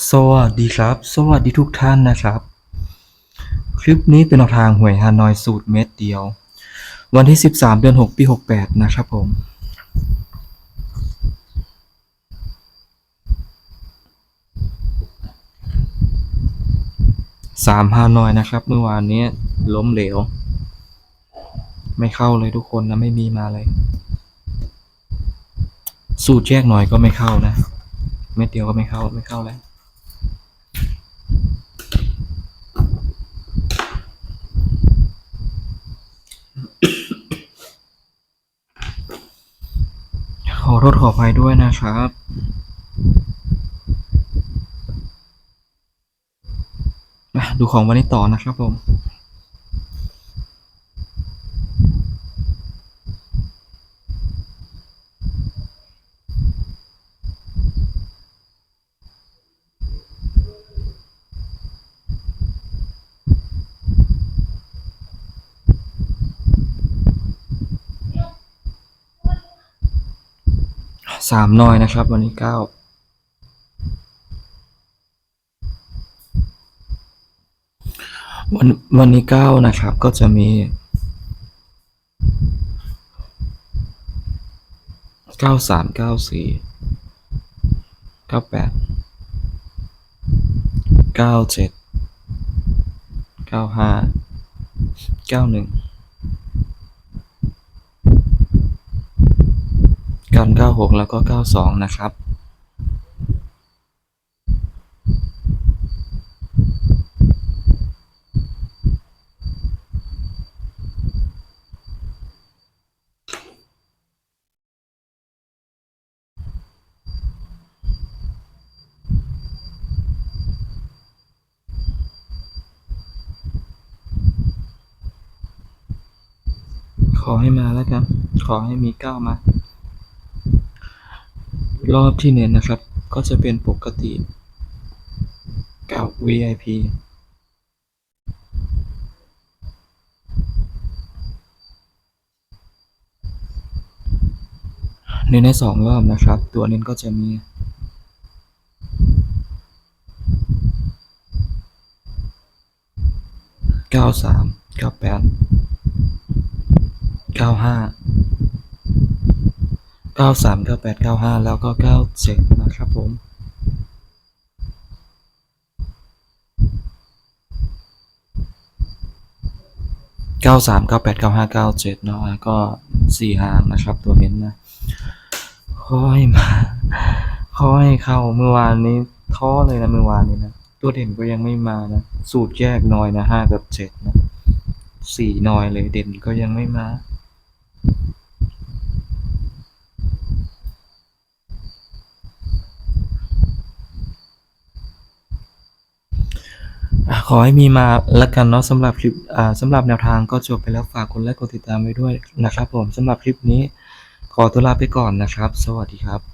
สวัสดีครับ สวัสดีทุกท่านนะครับ คลิปนี้เป็นแนวทางหวยฮานอยสูตรเม็ดเดียว วันที่ 13 เดือน 6 ปี 68 นะครับผม สามฮานอยนะครับ เมื่อวานนี้ล้มเหลว ไม่เข้าเลยทุกคนนะ ไม่มีมาเลย สูตรแยกหน่อยก็ไม่เข้านะ เม็ดเดียวก็ไม่เข้าไม่เข้าแล้ว ขอโทษขออภัยด้วยนะครับมาดูของวันนี้ต่อนะครับผม สามน้อยนะครับ วันนี้เก้าวันวันนี้เก้านะครับก็จะมีเก้าสามเก้าสี่เก้าแปดเก้าเจ็ดเก้าห้าเก้าหนึ่ง กันเก้าหกแล้วก็เก้าสองนะครับ ขอให้มาแล้วกัน ขอให้มีเก้ามา รอบที่เน้นนะครับ ก็จะเป็นปกติกับ VIP เน้นในสองรอบนะครับ ตัวเน้นก็จะมีเก้าสามเก้าแปดเก้าห้า เก้าสามเก้าแปดเก้าห้าแล้วก็เก้าเจ็ดนะครับผมเก้าสามเก้าแปดเก้าห้าเก้าเจ็ดเนาะก็สี่หางนะครับ ตัวเน้นนะขอให้มาขอให้เข้าเมื่อวานนี้ท้อเลยนะเมื่อวานนี้นะ ตัวเด่นก็ยังไม่มานะ สูตรแยกน้อยนะห้ากับเจ็ดนะสี่น้อยเลยเด่นก็ยังไม่มา อให้มีมาละกันเนาะสำหรับคลิปอ่าสำหรับแนวทางก็จบไปแล้วฝากกดไลค์กดติดตามไว้ด้วยนะครับผมสำหรับคลิปนี้ขอตัวลาไปก่อนนะครับ สวัสดีครับ